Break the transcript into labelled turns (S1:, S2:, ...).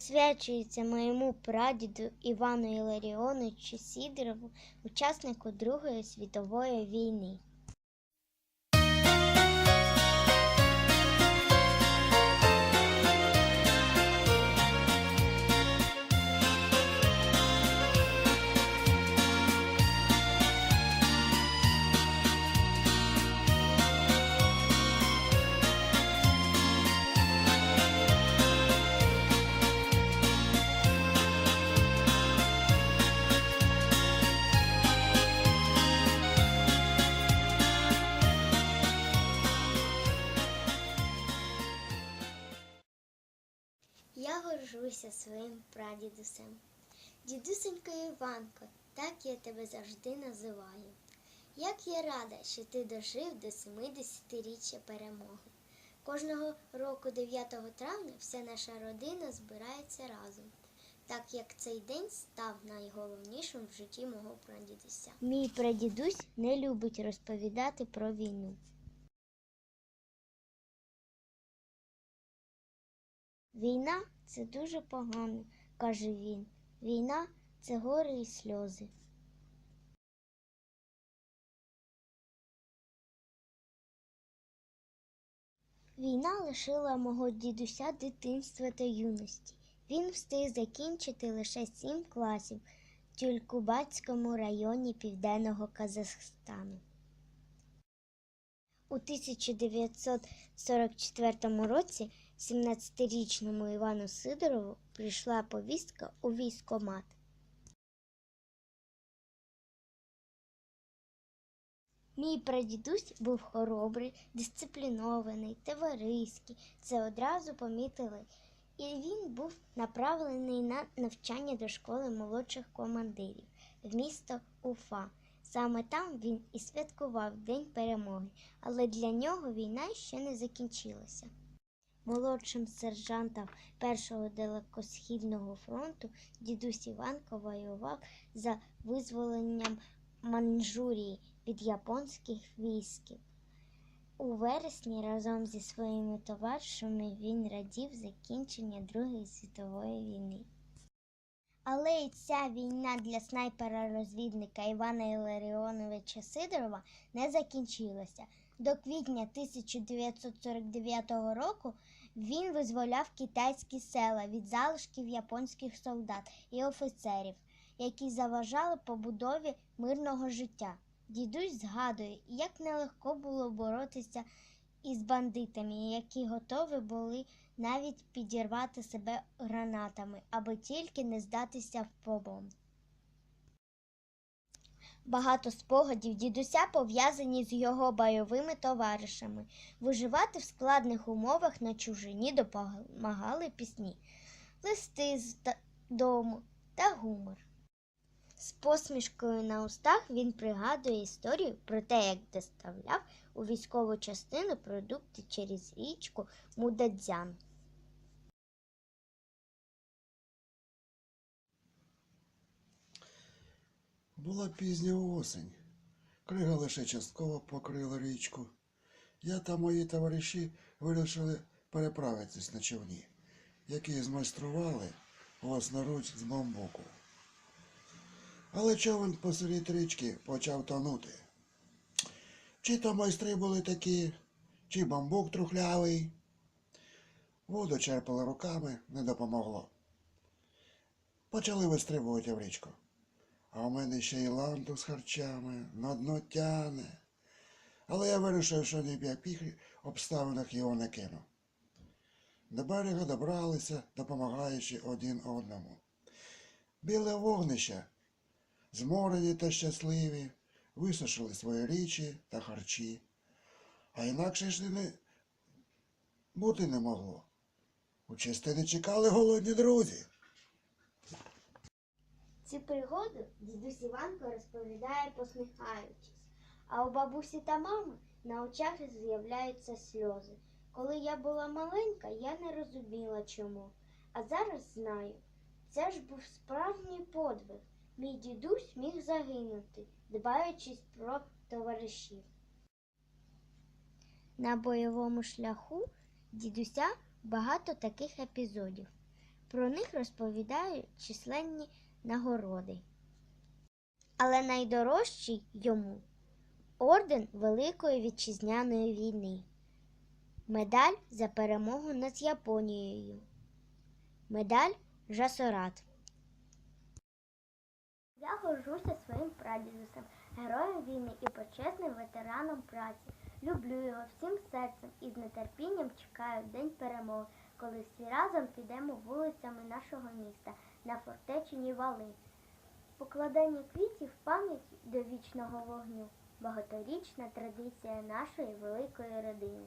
S1: Свячується моєму прадіду Івану Іларіоновичу Сідорову, учаснику Другої світової війни. Горжуся своїм прадідусем. Дідусенько Іванко, так я тебе завжди називаю. Як я рада, що ти дожив до 70-річчя перемоги. Кожного року 9 травня вся наша родина збирається разом, так як цей день став найголовнішим в житті мого прадідуся. Мій прадідусь не любить розповідати про війну. Війна це дуже погано, каже він. Війна це горе і сльози. Війна лишила мого дідуся дитинства та юності. Він встиг закінчити лише сім класів в Тюлькубацькому районі Південного Казахстану. У 1944 році 17-річному Івану Сидорову прийшла повістка у військкомат. Мій прадідусь був хоробрий, дисциплінований, товариський. Це одразу помітили. І він був направлений на навчання до школи молодших командирів в місто Уфа. Саме там він і святкував День перемоги, але для нього війна ще не закінчилася. Молодшим сержантом Першого далекосхідного фронту дідусь Іванко воював за визволенням Манчжурії від японських військів. У вересні разом зі своїми товаришами він радів закінчення Другої світової війни. Але і ця війна для снайпера-розвідника Івана Іларіоновича Сидорова не закінчилася. До квітня 1949 року він визволяв китайські села від залишків японських солдат і офіцерів, які заважали побудові мирного життя. Дідусь згадує, як нелегко було боротися із бандитами, які готові були навіть підірвати себе гранатами, аби тільки не здатися в полон. Багато спогадів дідуся пов'язані з його бойовими товаришами. Виживати в складних умовах на чужині допомагали пісні, листи з дому та гумор. З посмішкою на устах він пригадує історію про те, як доставляв у військову частину продукти через річку Мудадзян.
S2: Була пізня осень. Крига лише частково покрила річку. Я та мої товариші вирішили переправитись на човні, які змайстрували власноруч з бамбуку. Але човен посеред річки почав тонути. Чи то майстри були такі, чи бамбук трухлявий. Воду черпали руками, не допомогло. Почали вистрибувати в річку. А у мене ще й ланту з харчами, на дно тяне. Але я вирішив, що ні в яких обставинах його не кину. До берега добралися, допомагаючи один одному. Біле вогнище, зморені та щасливі, висушили свої річі та харчі. А інакше ж не бути не могло. У частини чекали голодні друзі.
S1: Ці пригоди дідусь Іванко розповідає посміхаючись, а у бабусі та мами на очах з'являються сльози. Коли я була маленька, я не розуміла чому. А зараз знаю, це ж був справжній подвиг. Мій дідусь міг загинути, дбаючись про товаришів. На бойовому шляху дідуся багато таких епізодів. Про них розповідають численні нагороди. Але найдорожчий йому орден Великої Вітчизняної війни, медаль за перемогу над Японією, медаль Жасорат. Я горжуся своїм прадідусем, героєм війни і почесним ветераном праці. Люблю його всім серцем і з нетерпінням чекаю день перемоги, коли всі разом підемо вулицями нашого міста на фортечені вали. Покладання квітів пам'ять до вічного вогню багаторічна традиція нашої великої родини.